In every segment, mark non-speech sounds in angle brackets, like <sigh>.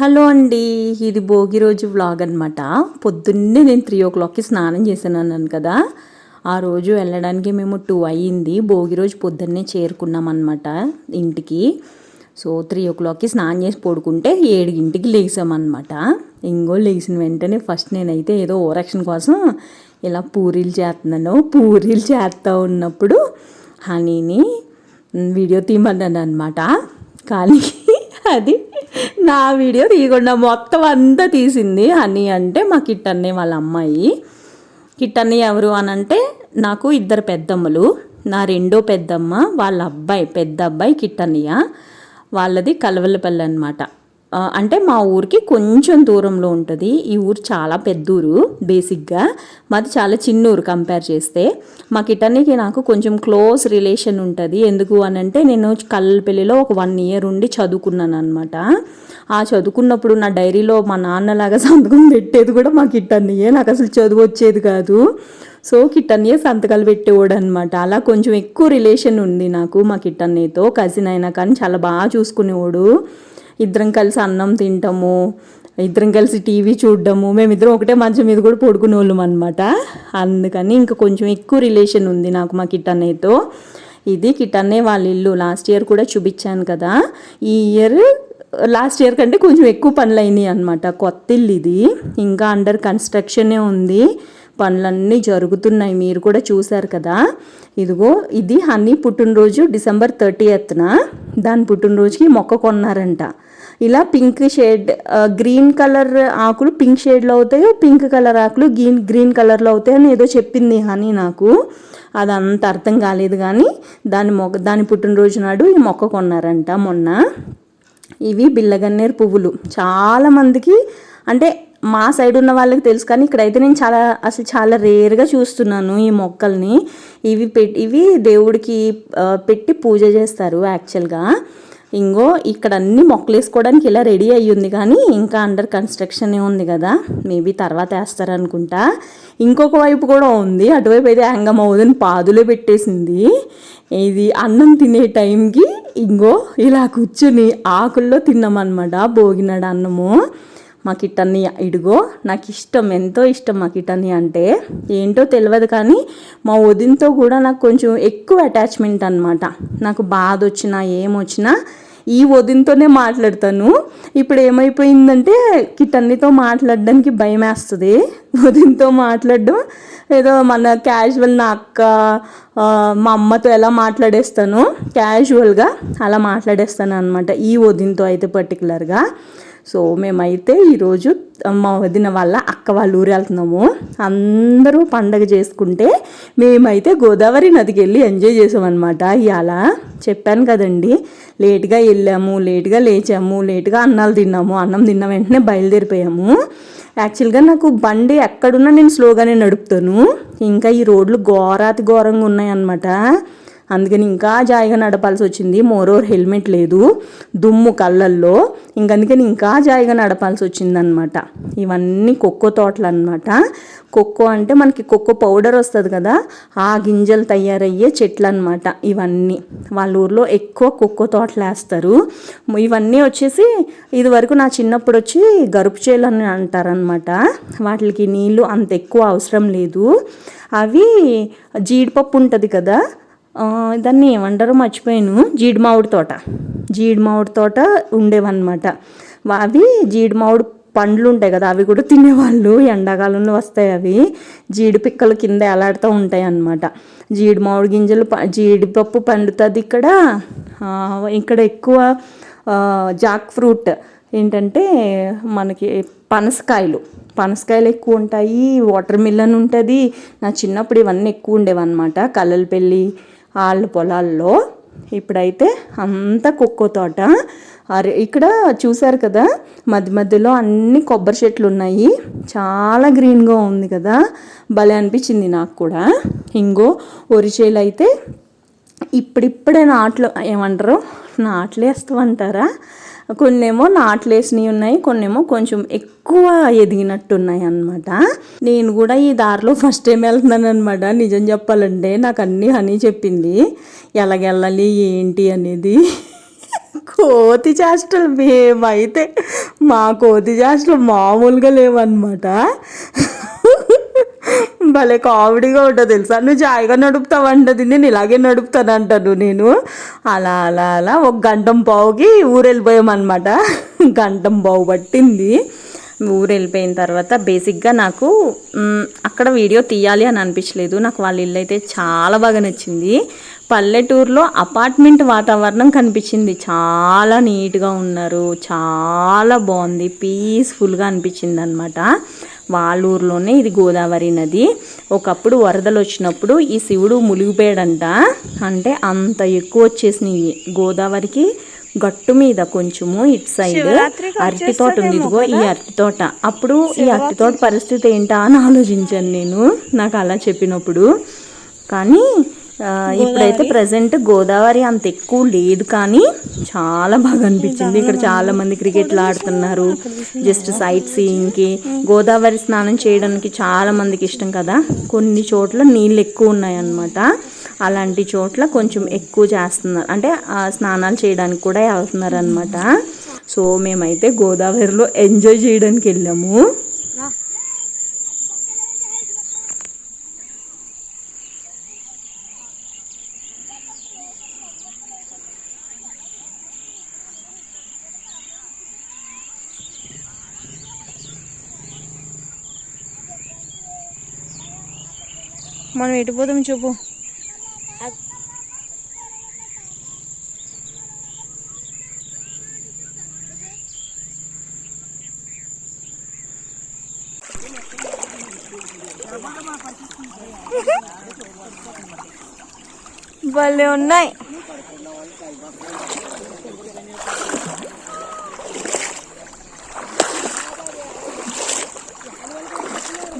Hello అండి ఇది భోగి రోజు వ్లాగ్ అనమాట పొద్దున్నే నేను త్రీ ఓ క్లాక్కి స్నానం చేశాను అన్నాను కదా. ఆ రోజు వెళ్ళడానికి మేము టూ అయ్యింది. భోగి రోజు పొద్దున్నే చేరుకున్నాం అనమాట ఇంటికి. సో త్రీ ఓ క్లాక్కి స్నానం చేసి పడుకుంటే ఏడుగింటికి లేసామన్నమాట ఇంకో లేచిన వెంటనే ఫస్ట్ నేనైతే ఏదో ఓరక్షన్ కోసం ఇలా పూరీలు చేస్తున్నాను. పూరీలు చేస్తూ ఉన్నప్పుడు హనీని వీడియో తీయమన్నాను అనమాట కానీ అది నా వీడియో తీయకుండా మొత్తం అంతా తీసింది. హనీ అంటే మా కిట్టన్నే వాళ్ళ అమ్మాయి. కిట్టన్ని ఎవరు అని అంటే నాకు ఇద్దరు పెద్దమ్మలు. నా రెండో పెద్దమ్మ వాళ్ళ అబ్బాయి పెద్ద అబ్బాయి కిట్టన్నయ్య. వాళ్ళది కలవలపల్లి అనమాట అంటే మా ఊరికి కొంచెం దూరంలో ఉంటుంది. ఈ ఊరు చాలా పెద్ద ఊరు బేసిక్గా. మాది చాలా చిన్న ఊరు కంపేర్ చేస్తే. మా కిటర్నీకి నాకు కొంచెం క్లోజ్ రిలేషన్ ఉంటుంది. ఎందుకు అని అంటే నేను కల్లపల్లిలో ఒక వన్ ఇయర్ ఉండి చదువుకున్నాను అనమాట ఆ చదువుకున్నప్పుడు నా డైరీలో మా నాన్నలాగా <laughs> సంతకం పెట్టేది కూడా మా కిటర్నీయే నాకు అసలు చదువు వచ్చేది కాదు. సో కిట్టన్నయ్య సంతకాలు పెట్టేవాడు అనమాట అలా కొంచెం ఎక్కువ రిలేషన్ ఉంది నాకు మా కిట్టన్నయ్యతో కజిన్ అయినా కానీ చాలా బాగా చూసుకునేవాడు. ఇద్దరం కలిసి అన్నం తింటాము ఇద్దరం కలిసి టీవీ చూడడము మేమిద్దరం ఒకటే మంచం మీద కూడా పడుకునే వాళ్ళం అనమాట అందుకని ఇంకా కొంచెం ఎక్కువ రిలేషన్ ఉంది నాకు మా కిట్టన్నయ్యతో. ఇది కిటన్నే వాళ్ళ ఇల్లు. లాస్ట్ ఇయర్ కూడా చూపించాను కదా. ఈ ఇయర్ లాస్ట్ ఇయర్ కంటే కొంచెం ఎక్కువ పనులు అయినాయి అనమాట కొత్త ఇల్లు ఇది. ఇంకా అండర్ కన్స్ట్రక్షనే ఉంది. పనులన్నీ జరుగుతున్నాయి. మీరు కూడా చూశారు కదా. ఇదిగో ఇది హనీ పుట్టినరోజు డిసెంబర్ థర్టీ ఎత్తున దాని పుట్టినరోజుకి మొక్క కొన్నారంట. ఇలా పింక్ షేడ్ గ్రీన్ కలర్ ఆకులు పింక్ షేడ్లో అవుతాయో పింక్ కలర్ ఆకులు గ్రీన్ గ్రీన్ కలర్లో అవుతాయి అని ఏదో చెప్పింది హనీ నాకు. అది అంత అర్థం కాలేదు కానీ దాని మొక్క దాని పుట్టినరోజు నాడు ఈ మొక్క కొన్నారంట మొన్న. ఇవి బిల్లగన్నేరు పువ్వులు. చాలామందికి అంటే మా సైడ్ ఉన్న వాళ్ళకి తెలుసు కానీ ఇక్కడైతే నేను చాలా అసలు చాలా రేర్గా చూస్తున్నాను ఈ మొక్కల్ని. ఇవి పెట్టి ఇవి దేవుడికి పెట్టి పూజ చేస్తారు యాక్చువల్గా. ఇంగో ఇక్కడ అన్ని మొక్కలు వేసుకోవడానికి ఇలా రెడీ అయ్యి ఉంది కానీ ఇంకా అండర్ కన్స్ట్రక్షన్ ఉంది కదా. మేబీ తర్వాత వేస్తారనుకుంటా ఇంకొక వైపు కూడా ఉంది అటువైపు అయితే హ్యాంగమ్ అవుదని పాదులే పెట్టేసింది. ఇది అన్నం తినే టైంకి ఇంగో ఇలా కూర్చుని ఆకుల్లో తిన్నామన్నమాట భోగినాడు అన్నము. మా కిట్టన్ని ఇడుగో నాకు ఇష్టం ఎంతో ఇష్టం మా కిట్టన్ని అంటే ఏంటో తెలియదు కానీ మా వదినతో కూడా నాకు కొంచెం ఎక్కువ అటాచ్మెంట్ అనమాట నాకు బాధ వచ్చినా ఏమొచ్చినా ఈ వదినతోనే మాట్లాడతాను. ఇప్పుడు ఏమైపోయిందంటే కిటన్నీతో మాట్లాడడానికి భయం వేస్తుంది వదినతో మాట్లాడడం ఏదో మన క్యాజువల్ నా అక్క మా అమ్మతో ఎలా మాట్లాడేస్తాను క్యాజువల్గా అలా మాట్లాడేస్తాను అనమాట ఈ వదినతో అయితే పర్టికులర్గా సో మేమైతే ఈరోజు మా వదిన వాళ్ళ అక్క వాళ్ళ ఊరు వెళ్తున్నాము. అందరూ పండగ చేసుకుంటే మేమైతే గోదావరి నదికి వెళ్ళి ఎంజాయ్ చేసామన్నమాట. ఇవాళ చెప్పాను కదండి లేట్గా వెళ్ళాము లేట్గా లేచాము లేట్గా అన్నాలు తిన్నాము. అన్నం తిన్న వెంటనే బయలుదేరిపోయాము. యాక్చువల్గా నాకు బండి ఎక్కడున్నా నేను స్లోగానే నడుపుతాను. ఇంకా ఈ రోడ్లు ఘోరాతి ఘోరంగా ఉన్నాయన్నమాట. అందుకని ఇంకా జాయిగా నడపాల్సి వచ్చింది. మోరోర్ హెల్మెట్ లేదు. దుమ్ము కళ్ళల్లో. ఇంకందుకని ఇంకా జాయిగా నడపాల్సి వచ్చిందనమాట ఇవన్నీ కొక్కో తోటలు అనమాట కొక్కో అంటే మనకి కొక్కో పౌడర్ వస్తుంది కదా ఆ గింజలు తయారయ్యే చెట్లు అనమాట ఇవన్నీ. వాళ్ళ ఊర్లో ఎక్కువ కొక్కో తోటలు వేస్తారు ఇవన్నీ వచ్చేసి ఇది వరకు నా చిన్నప్పుడు వచ్చి గరుపు చేలు అని అంటారనమాట వాటికి నీళ్ళు అంత ఎక్కువ అవసరం లేదు. అవి జీడిపప్పు ఉంటుంది కదా దాన్ని ఏమంటారో మర్చిపోయాను. జీడి మామిడి తోట. జీడి మామిడి తోట ఉండేవన్నమాట. అవి జీడి మామిడి పండ్లు ఉంటాయి కదా అవి కూడా తినేవాళ్ళు. ఎండాకాలంలో వస్తాయి అవి. జీడి పిక్కలు కింద ఎలాడుతూ ఉంటాయి అన్నమాట. జీడి మామిడి గింజలు జీడిపప్పు పండుతుంది ఇక్కడ. ఇక్కడ ఎక్కువ జాక్ ఫ్రూట్ ఏంటంటే మనకి పనసకాయలు. పనసకాయలు ఎక్కువ ఉంటాయి వాటర్ మిల్లన్ ఉంటుంది. నా చిన్నప్పుడు ఇవన్నీ ఎక్కువ ఉండేవన్నమాట. కల్లలపల్లి వాళ్ళ పొలాల్లో. ఇప్పుడైతే అంత కుక్కో తోట. అరే ఇక్కడ చూసారు కదా? మధ్య మధ్యలో అన్ని కొబ్బరి చెట్లు ఉన్నాయి. చాలా గ్రీన్గా ఉంది కదా? భలే అనిపించింది నాకు కూడా. ఇంగో ఒరిచేలు అయితే ఇప్పుడిప్పుడే నాట్లు ఏమంటారు? నాట్లు వేస్తామంటారా కొన్నేమో నాట్లేసినవి ఉన్నాయి కొన్నేమో కొంచెం ఎక్కువ ఎదిగినట్టున్నాయి అనమాట నేను కూడా ఈ దారిలో ఫస్ట్ టైం వెళ్తున్నాను అనమాట నిజం చెప్పాలంటే నాకు అన్నీ హనీ చెప్పింది. ఎలాగెళ్ళాలి ఏంటి అనేది. కోతి చేష్టలు మేమైతే మా కోతి చేష్టలు మామూలుగా లేవన్నమాట. భలే కామెడీగా ఉంటుంది తెలుసా? నువ్వు జాయిగా నడుపుతావు అంటది నేను ఇలాగే నడుపుతాను అంటాను నేను. అలా అలా అలా ఒక గంటం పావుకి ఊరు వెళ్ళిపోయామన్నమాట గంటం పావు పట్టింది. ఊరు వెళ్ళిపోయిన తర్వాత బేసిక్గా నాకు అక్కడ వీడియో తీయాలి అని అనిపించలేదు. నాకు వాళ్ళ ఇల్లు అయితే చాలా బాగా నచ్చింది. పల్లెటూరులో అపార్ట్మెంట్ వాతావరణం కనిపించింది. చాలా నీట్గా ఉన్నారు. చాలా బాగుంది. పీస్ఫుల్గా అనిపించింది అనమాట వాళ్ళ ఊర్లోనే ఇది గోదావరి నది. ఒకప్పుడు వరదలు వచ్చినప్పుడు ఈ శివుడు మునిగిపోయాడంట. అంటే అంత ఎక్కువ వచ్చేసినాయి. గోదావరికి గట్టు మీద కొంచెము ఇటు సైడ్ అరటి తోట ఉంది. ఇదిగో ఈ అరటి తోట. అప్పుడు ఈ అరటి తోట పరిస్థితి ఏంటా అని ఆలోచించాను నేను. నాకు అలా చెప్పినప్పుడు. కానీ ఇప్పుడైతే ప్రజెంట్ గోదావరి అంత ఎక్కువ లేదు కానీ చాలా బాగా అనిపించింది. ఇక్కడ చాలా మంది క్రికెట్లు ఆడుతున్నారు. జస్ట్ సైట్ సీయింగ్కి గోదావరి స్నానం చేయడానికి చాలా మందికి ఇష్టం కదా. కొన్ని చోట్ల నీళ్ళు ఎక్కువ ఉన్నాయన్నమాట. అలాంటి చోట్ల కొంచెం ఎక్కువ చేస్తున్నారు. అంటే ఆ, స్నానాలు చేయడానికి కూడా వెళ్తున్నారు అనమాట సో మేమైతే గోదావరిలో ఎంజాయ్ చేయడానికి వెళ్ళాము. మనం ఎటు పోదాం చూపు భలే ఉన్నాయి.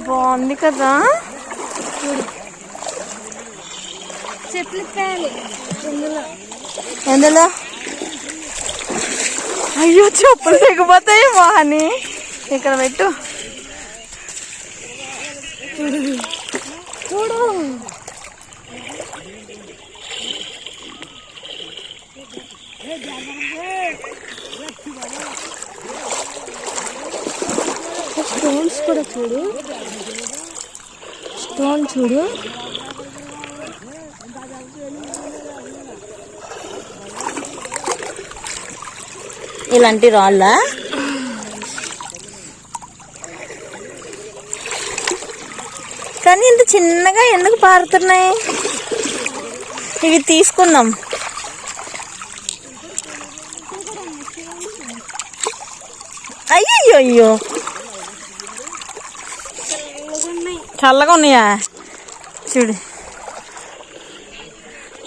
బాగుంది కదా? చెట్లు ఎందులో? అయ్యో చెప్పులు తెగిపోతాయి వాహని. ఇక్కడ పెట్టు. చూడు. స్టోన్స్ కూడా చూడు. స్టోన్ చూడు. ఇలాంటి రాళ్ళ? కానీ ఇంత చిన్నగా ఎందుకు పారుతున్నాయి? ఇవి తీసుకుందాం. అయ్యో అయ్యో చల్లగా ఉన్నాయా? చూడు.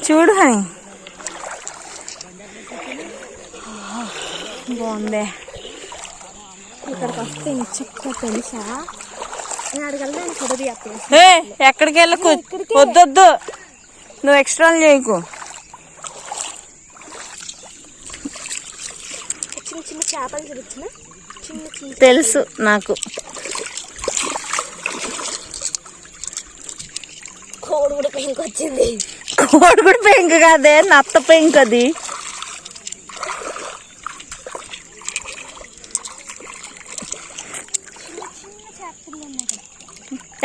చూడు హనీ. బాగుందే. ఇక్కడికి వస్తే చక్క తెలుసా? నేను అడగలను చదివి అప్పుడు ఏ ఎక్కడికి వెళ్ళకు? వద్దొద్దు. నువ్వు ఎక్స్ట్రా చేయకు. చిన్న చిన్న చేపలు చూపించిన? చిన్న చిన్న తెలుసు నాకు. కోడి కూడా పెంకి వచ్చింది కోడిగుడు పెంకు కాదే నత్త పెంకు అది.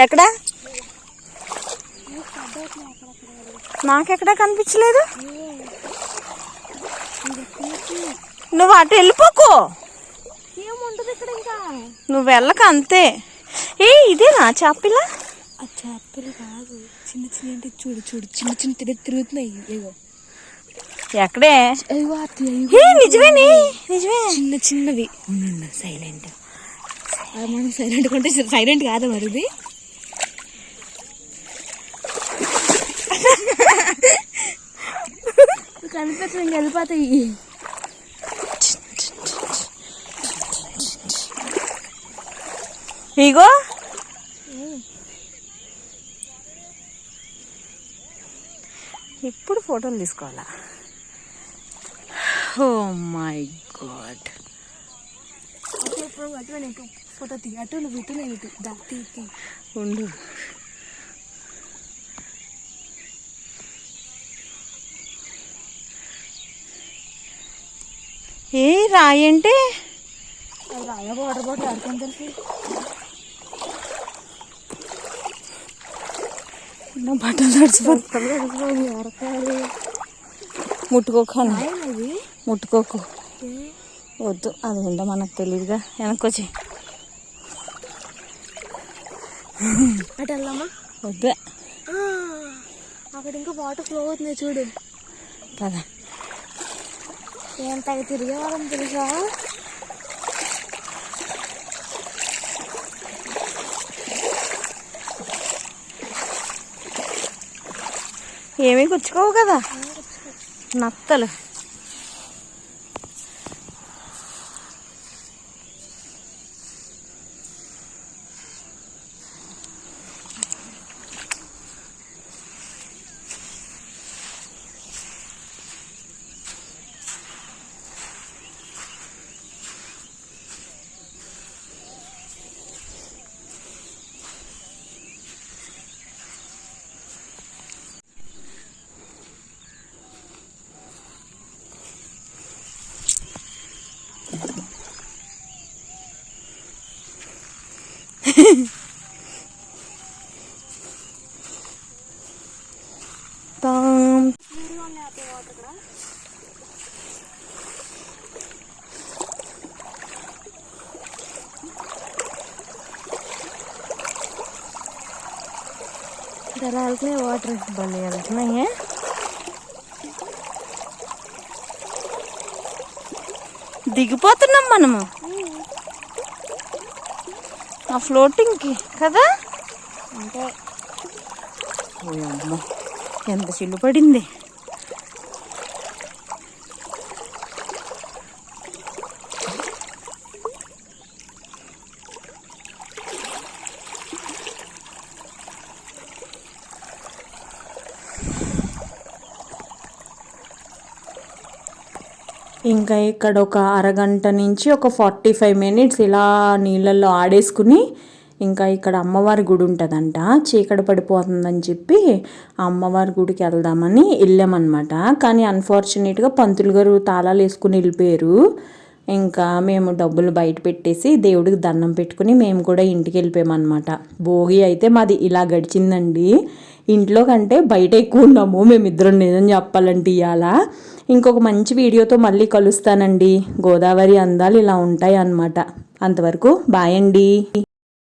ఎక్కడ? నాకెక్కడా కనిపించలేదు? నువ్వు అటు వెళ్ళిపోకు. నువ్వు వెళ్ళక అంతే. ఏ ఇదేనా చాపిల్ల ఆ చేపలు కాదు. చిన్న చిన్న అంటే చూడు చూడు. చిన్న చిన్న తిరిగి తిరుగుతున్నాయి. ఏగో ఎక్కడే? నిజమేనే? నిజమే. చిన్న చిన్నవి. సైలెంట్ మనం సైలెంట్ కొంటే సైలెంట్ కాదా మరి ఇది కనిపించదు ఇంక వెళ్ళిపోతాయి ఇగో. ఇప్పుడు ఫోటోలు తీసుకోవాలా? Oh my god. అటు ఇప్పుడు అటు నేను ఫోటో తీ అటు నువ్వు ఇటు నేను ఇటు దా తీ ఉండు. ఏ రాయి అంటే రాయ వాటర్ బాటిల్ ఆడుకొని తెలిసి బట్టలు ఎవరకాలి ముట్టుకోకను ముట్టుకోకు. వద్దు అది ఏంటో మనకు తెలియదుగా వెనకొచ్చి అటు వెళ్దామా వద్దు అక్కడ ఇంకా వాటర్ ఫ్లో అవుతుంది చూడు. కదా ఏం తగ్గ తిరిగే వాళ్ళని తెలుసా? ఏమీ గుచ్చుకోవు కదా. నత్తలు తాం. ఇలా వెళ్తున్నాయి వాటర్ భలే వెళ్తున్నాయి దిగిపోతున్నాం మనము ఆ ఫ్లోటింగ్కి కదా అంటే ఎంత చిల్లు పడింది ఇంకా ఇక్కడ ఒక అరగంట నుంచి ఒక ఫార్టీ ఫైవ్ మినిట్స్ ఇలా నీళ్ళల్లో ఆడేసుకుని ఇంకా ఇక్కడ అమ్మవారి గుడి ఉంటుందంట. చీకటి పడిపోతుందని చెప్పి అమ్మవారి గుడికి వెళ్దామని వెళ్ళామన్నమాట. కానీ అన్ఫార్చునేట్గా పంతులు గారు తాళాలు వేసుకుని వెళ్ళిపోయారు. ఇంకా మేము డబ్బులు బయట పెట్టేసి దేవుడికి దండం పెట్టుకుని మేము కూడా ఇంటికి వెళ్ళిపోయామన్నమాట. భోగి అయితే మాది ఇలా గడిచిందండి. ఇంట్లో కంటే బయట ఎక్కువ ఉన్నాము. మేమిద్దరం నిజం చెప్పాలంటే ఇవాళ ఇంకొక మంచి వీడియోతో మళ్ళీ కలుస్తానండి. గోదావరి అందాలు ఇలా ఉంటాయి అన్నమాట అంతవరకు బాయ్ అండి.